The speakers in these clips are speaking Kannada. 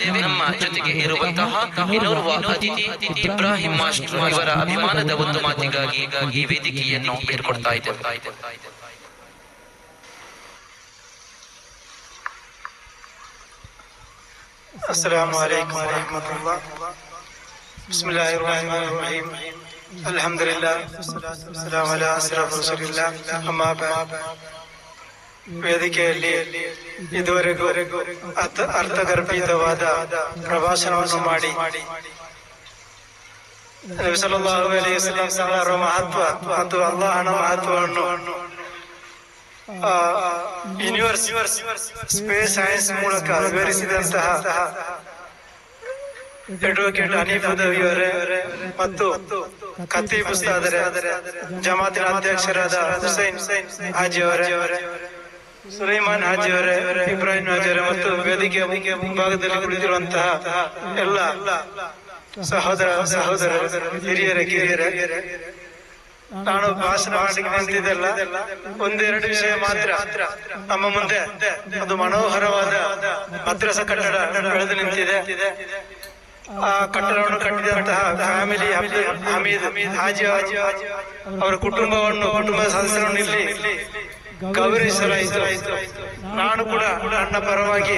ನಮ್ಮ ಜೊತೆಗೆ ಇರುವಂತಹ ಇನ್ನೋರ್ವ ಅತಿಥಿ ಇಬ್ರಾಹಿಂ ಮಾಸ್ಟರ್ ಇವರ ಅಭಿಮಾನದ ಒಂದು ಮಾತಿಗಾಗಿ ಈ ವೇದಿಕೆಯನ್ನು ಬೇರ್ಕೊಡ್ತಾ ಇದ್ದೇವೆ السلام عليكم ورحمة الله بسم الله الرحمن الرحيم الحمد لله والصلاة والسلام على أشرف رسول الله أما بعد ವೇದಿಕೆಯಲ್ಲಿ ಇದುವರೆಗೂ ಅರ್ಥ ಅರ್ಥಗರ್ಭಿತವಾದ ಪ್ರಭಾಷಣವನ್ನು ಮಾಡಿ. ಅವರ ಮಹತ್ವ ಮತ್ತು ಅಲ್ಲಾಹನ ಮಹತ್ವವನ್ನು ಯೂನಿವರ್ಸ್ ಸ್ಪೇಸ್ ಸೈನ್ಸ್ ಮೂಲಕ ವಿವರಿಸಿದಂತಹ ಅಡ್ವೊಕೇಟ್ ಹನೀಫ್ ಉದವಿಯವರೇ ಮತ್ತು ಖತೀಬ್ ಉಸ್ತಾದರೆ ಜಮಾತಿನ ಅಧ್ಯಕ್ಷರಾದ ಹುಸೈನ್ ಹಾಜಿ ಅವರೇ. ಸುಲೈಮಾನ್ ಹಾಜಿ ಅವರೇ ಇಬ್ರಾಹಿಂ ಹಾಜಿ ಅವರೇ ಮತ್ತು ವೇದಿಕೆ ಮುಂಭಾಗದಲ್ಲಿ ಕುಳಿತಿರುವಂತಹ ಎಲ್ಲ ಸಹೋದರ ಸಹೋದರ ಹಿರಿಯರೇ, ಕಿರಿಯರೇ, ನಾನು ಭಾಷಣ ನಿಂತಿದ್ದೆಲ್ಲ, ಒಂದೆರಡು ವಿಷಯ ಮಾತ್ರ. ನಮ್ಮ ಮುಂದೆ ಅದು ಮನೋಹರವಾದ ಮದ್ರಸ ಕಟ್ಟಡ ಬೆಳೆದು ನಿಂತಿದೆ. ಆ ಕಟ್ಟಡವನ್ನು ಕಟ್ಟಿದಂತಹ ಫ್ಯಾಮಿಲಿ ಹಮೀದ್ ಹಾಜಿ ಹಾಜಿ ಅವರ ಕುಟುಂಬವನ್ನು, ಕುಟುಂಬ ಸದಸ್ಯರನ್ನು ಇಲ್ಲಿ ಗೌರವಿಸಲಾಯಿತು. ನಾನು ಕೂಡ ನನ್ನ ಪರವಾಗಿ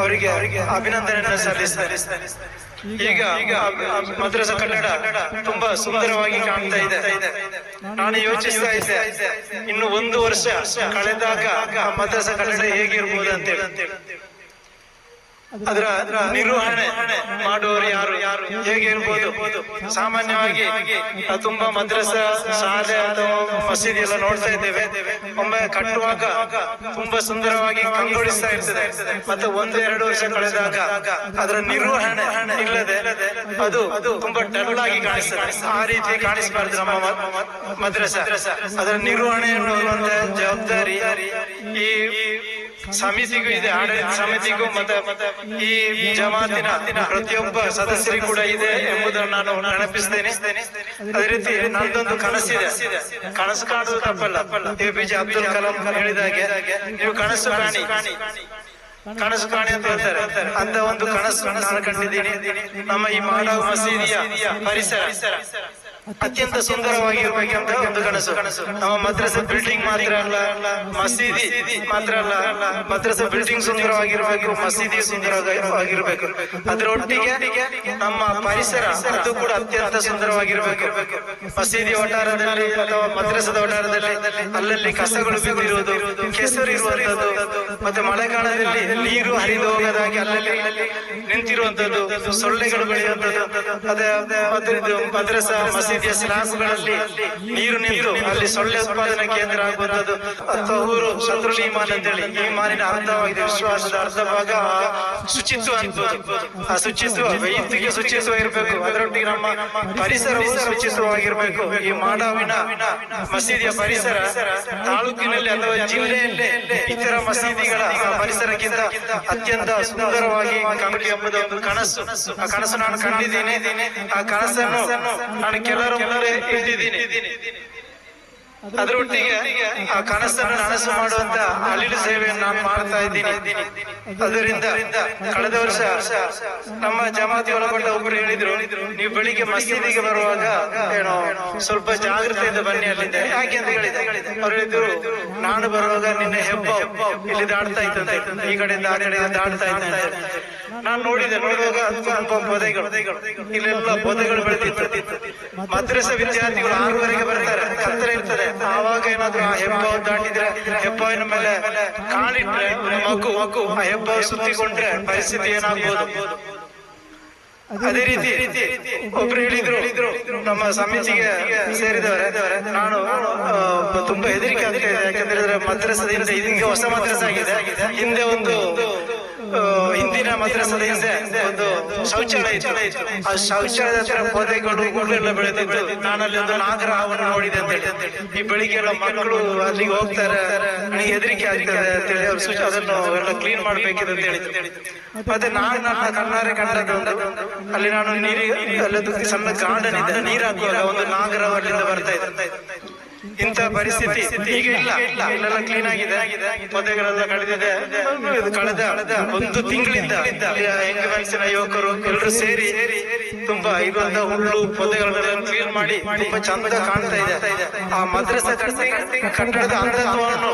ಅವರಿಗೆ ಅಭಿನಂದನೆಯನ್ನು ಸಲ್ಲಿಸ್ತೇನೆ. ಈಗ ಮದ್ರಸ ಕನ್ನಡ ತುಂಬಾ ಸುಂದರವಾಗಿ ಕಾಣ್ತಾ ಇದೆ. ನಾನು ಯೋಚಿಸ್ತಾ ಇದ್ದೆ, ಇನ್ನು ಒಂದು ವರ್ಷ ಕಳೆದಾಗ ಮದ್ರಾಸ ಕಟ್ಟಡ ಹೇಗಿರ್ಬೋದು ಅಂತೇಳಿ. ಅದರ ನಿರ್ವಹಣೆ ಮಾಡುವವರು ಯಾರು? ಯಾರು ಹೇಗೆ ಇರ್ಬೋದು? ಸಾಮಾನ್ಯವಾಗಿ ತುಂಬಾ ಮದ್ರಸ, ಶಾಲೆ ಅಥವಾ ಮಸೀದಿ ಎಲ್ಲ ನೋಡ್ತಾ ಇದ್ದೇವೆ. ಒಮ್ಮೆ ಕಟ್ಟುವಾಗ ತುಂಬಾ ಸುಂದರವಾಗಿ ಕಂಗೊಳಿಸ್ತಾ ಇರ್ತದೆ. ಮತ್ತೆ ಒಂದು, ಎರಡು ವರ್ಷ ಕಳೆದಾಗ ಅದರ ನಿರ್ವಹಣೆ ಇಲ್ಲದೆ ಅದು ಅದು ತುಂಬಾ ಡಲ್ ಆಗಿ ಕಾಣಿಸ್ತದೆ. ಆ ರೀತಿ ಕಾಣಿಸಬಾರ್ದು ನಮ್ಮ ಮದ್ರಸ. ಅದರ ನಿರ್ವಹಣೆ ಜವಾಬ್ದಾರಿ ಈ ಸಮಿತಿಗೂ ಇದೆ ಆಡಳಿತ ಸಮಿತಿಗೂ ಮತ್ತೆ ಈ ಜಮಾತಿನ ಪ್ರತಿಯೊಬ್ಬ ಸದಸ್ಯರಿಗೂ ಕೂಡ ಇದೆ ಎಂಬುದನ್ನು ನಾನು ನೆನಪಿಸ್ತೇನೆ. ಅದೇ ರೀತಿ ನಂದೊಂದು ಕನಸಿದೆ ಕನಸು ಕಾಣುವುದು ತಪ್ಪಲ್ಲ. A P J Abdul Kalam ಹೇಳಿದ ಹಾಗೆ ನೀವು ಕನಸು ಕಾಣಿ. ಕನಸು ಕಾಣಿ ಅಂತ ಹೇಳ್ತಾರೆ. ಅಂತ ಒಂದು ಕನಸು ನಾನು ಕಂಡಿದ್ದೀನಿ. ನಮ್ಮ ಈ ಮಾನವ ಮಸೀದಿಯ ಪರಿಸರ. ಅತ್ಯಂತ ಸುಂದರವಾಗಿರ್ಬೇಕಂತ ಒಂದು ಕನಸು ಕನಸು ನಮ್ಮ ಮದ್ರಸ ಬಿಲ್ಡಿಂಗ್ ಮಾತ್ರ ಅಲ್ಲ, ಮಸೀದಿ ಮಾತ್ರ ಅಲ್ಲ, ಮದ್ರಸ ಬಿಲ್ಡಿಂಗ್ ಸುಂದರವಾಗಿರ್ಬೇಕು ಮಸೀದಿ ಸುಂದರವಾಗಿರ್ಬೇಕು. ಅದರೊಟ್ಟಿಗೆ ನಮ್ಮ ಪರಿಸರ ಅದು ಕೂಡ ಅತ್ಯಂತ ಸುಂದರವಾಗಿರ್ಬೇಕು. ಮಸೀದಿ ವಠಾರದಲ್ಲಿ ಅಥವಾ ಮದ್ರಸದ ವಠಾರದಲ್ಲಿ ಅಲ್ಲಲ್ಲಿ ಕಸಗಳು ಬಿದ್ದಿರುವುದು, ಕೆಸರು ಇರುವಂತದ್ದು, ಮತ್ತೆ ಮಳೆಗಾಲದಲ್ಲಿ ನೀರು ಹರಿದು ಹೋಗದಾಗಿ ಅಲ್ಲಲ್ಲಿ ನಿಂತಿರುವಂತದ್ದು, ಸೊಳ್ಳೆಗಳು ಬೆಳೆಯುವಂತದ್ದು ಅದೇ ಮದ್ರಸ ಇದು ಮಸೀದಿಯ ಸ್ಲಾಬ್ಗಳಲ್ಲಿ ನೀರು ನಿಂತು ಅಲ್ಲಿ ಸೊಳ್ಳೆ ಉತ್ಪಾದನಾ ಕೇಂದ್ರ ಆಗುವಂತದ್ದು ತಹೂರು ಶತ್ರುಲ್ ಈಮಾನ್ ಅಂತೇಳಿ. ಈಮಾನಿನ ಅರ್ಧವಾಗಿದೆ ವಿಶ್ವಾಸದ ಅರ್ಧ ಭಾಗ ಶುಚಿತ್ವ ಆ ಶುಚಿತ್ವ, ವೈಯಕ್ತಿಕ ಶುಚಿತ್ವ ಇರಬೇಕು. ಅದರೊಟ್ಟಿಗೆ ನಮ್ಮ ಪರಿಸರವು ಶುಚಿತ್ವವಾಗಿರ್ಬೇಕು. ಈ ಮಾಡಾವಿನ ಮಸೀದಿಯ ಪರಿಸರ ತಾಲೂಕಿನಲ್ಲಿ ಅಥವಾ ಜಿಲ್ಲೆಯಲ್ಲಿ ಇತರ ಮಸೀದಿಗಳ ಪರಿಸರಕ್ಕಿಂತ ಅತ್ಯಂತ ಸುಂದರವಾಗಿ ಕಾಣಲಿ ಎಂಬುದು ಒಂದು ಕನಸು. ಆ ಕನಸು ನಾನು ಕಂಡಿದ್ದೀನಿ. ಆ ಕನಸನ್ನು ನಾನು ಇಟ್ಟಿದ್ದೀನಿ ಅದರೊಟ್ಟಿಗೆ ಆ ಕನಸನ್ನು ನನಸು ಮಾಡುವಂತ ಅಲ್ಲಿ ಸೇವೆಯನ್ನು ನಾನು ಮಾಡ್ತಾ ಇದ್ದೀನಿ. ಅದರಿಂದ ಕಳೆದ ವರ್ಷ ನಮ್ಮ ಜಮಾತಿ ಒಳಗೊಂಡ ಒಬ್ಬರು ಹೇಳಿದ್ರು, ನೀವು ಬೆಳಿಗ್ಗೆ ಮಸೀದಿಗೆ ಬರುವಾಗ ಏನೋ ಸ್ವಲ್ಪ ಜಾಗ್ರತೆಯಿಂದ ಬನ್ನಿ ಅಲ್ಲಿಂದ. ಯಾಕೆ ಅಂತ ಹೇಳಿದೆ. ಅವ್ರು ಹೇಳಿದ್ರು, ನಾನು ಬರುವಾಗ ನಿನ್ನೆ ಹೆಬ್ಬ ಇಲ್ಲಿ ದಾಡ್ತಾ ಇತ್ತಂತೆ ಈ ಕಡೆಯಿಂದ ಆ ಕಡೆಯಿಂದ ದಾಡ್ತಾ ಇದ್ದಂತೆ ನಾನು ನೋಡಿದೆ ನೋಡುವಾಗ ಪೊದೆಗಳು. ಬೆಳೆದಿತ್ತು. ಮದ್ರಸ ವಿದ್ಯಾರ್ಥಿಗಳು ಆರೂವರೆಗೆ ಬರ್ತಾರೆ ಕತ್ತಲೆ ಇರ್ತದೆ. ಆವಾಗ ಏನಾದ್ರು ಆ ಹೆಬ್ಬ ದಾಟಿದ್ರೆ ಹೆಬ್ಬಾವಿನ ಮೇಲೆ ಕಾಲಿಟ್ರೆ, ಮಗು ಮಗು, ಆ ಹೆಬ್ಬ ಸುತ್ತಿಕೊಂಡ್ರೆ ಪರಿಸ್ಥಿತಿ ಏನಾಗ್ಬೋದು? ಅದೇ ರೀತಿ ಒಬ್ರು ಹೇಳಿದ್ರು, ನಮ್ಮ ಸಮಿತಿಗೆ ಸೇರಿದವರ, ನಾನು ತುಂಬಾ ಹೆದರಿಕೆ ಆಗ್ತಾ ಇದೆ. ಯಾಕಂದ್ರೆ ಮದ್ರಸದಿಂದ ಇದಕ್ಕೆ ಹೊಸ ಮದ್ರಸ ಆಗಿದೆ. ಹಿಂದೆ ಒಂದು ಹಿಂದಿನ ಮದ್ರಸದ ಹಿಂದೆ ಒಂದು ಶೌಚಾಲಯ ಇತ್ತು. ಆ ಶೌಚಾಲಯದ ಹತ್ರ ಪೊದೆಗಳು ಹುಲ್ಲೆಲ್ಲ ಬೆಳೆದಿದ್ದು, ನಾನಲ್ಲಿ ಒಂದು ನಾಗರಹವನ್ನು ನೋಡಿದೆ ಅಂತ ಹೇಳಿ. ಈ ಬೆಳಿಗ್ಗೆ ಎಲ್ಲ ಮಕ್ಕಳು ಅಲ್ಲಿಗೆ ಹೋಗ್ತಾರೆ ನನಗೆ ಹೆದರಿಕೆ ಆಗ್ತದೆ ಅಂತೇಳಿ ಅವ್ರು ಶುಚಿ ಅದನ್ನು ಎಲ್ಲ ಕ್ಲೀನ್ ಮಾಡ್ಬೇಕಿದೆ ಅಂತ ಹೇಳಿ ಮತ್ತೆ ನಾನು ನನ್ನ ಕಣ್ಣಾರೆ ಕಂಡದ್ದು, ಅಲ್ಲಿ ನಾನು ನೀರಿ ಅಲ್ಲದ ಸಣ್ಣ ಗಾರ್ಡನ್ ಇದೆ ನೀರು ಹಾಕುವಾಗ ಒಂದು ನಾಗರ ಅಲ್ಲಿಂದ ಬರ್ತಾ ಇದೆ ಇಂಥ ಪರಿಸ್ಥಿತಿ ಈಗ ಇಲ್ಲ. ಇಲ್ಲೆಲ್ಲ ಕ್ಲೀನ್ ಆಗಿದೆ. ಪೊದೆಗಳೆಲ್ಲ ಕಳೆದಿದೆ. ಕಳೆದ ಒಂದು ತಿಂಗಳಿಂದ ಹೆಂಗ ಮನಸ್ಸಿನ ಯುವಕರು ಎಲ್ಲರೂ ಸೇರಿ ತುಂಬಾ ಇರುವಂತ ಹುಲ್ಲು ಪೊದೆಗಳನ್ನೆಲ್ಲ ಕ್ಲೀನ್ ಮಾಡಿ ತುಂಬಾ ಚಂದ ಕಾಣ್ತಾ ಇದೆ. ಆ ಮದ್ರಸಾ ಕಟ್ಟ- ಕಟ್ಟಡದ ಅಂಧತ್ವವನ್ನು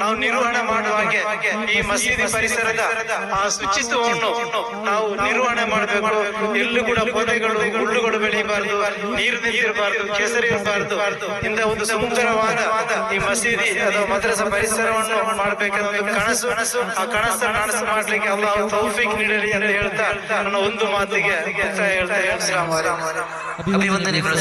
ನಾವು ನಿರ್ವಹಣೆ ಮಾಡುವ ಹಾಗೆ ಈ ಮಸೀದಿ ಪರಿಸರದ ಆ ಶುಚಿತ್ವವನ್ನು ನಾವು ನಿರ್ವಹಣೆ ಮಾಡಬೇಕು. ಎಲ್ಲೂ ಕೂಡ ಪೊದೆಗಳು ಹುಲ್ಲುಗಳು ಬೆಳೆಯಬಾರದು, ನೀರು ನಿಂತಿರಬಾರದು, ಕೆಸರು ಇರಬಾರದು. ಇಂತ ಒಂದು ಸುಂದರವಾದ ಈ ಮಸೀದಿ ಅಥವಾ ಮದ್ರಸಾ ಪರಿಸರವನ್ನು ಮಾಡಬೇಕಂತ ಕನಸು ಕನಸು, ಆ ಕನಸು ನನಸು ಮಾಡ್ಲಿಕ್ಕೆ ಅಲ್ಲ ತೌಫಿಕ್ ನೀಡಲಿ ಅಂತ ಹೇಳ್ತಾ ನನ್ನ ಒಂದು ಮಾತಿಗೆ ಹೇಳ್ತಾ ಹೇಳ್ತಾ ಅಭಿವಂದನೆಗಳು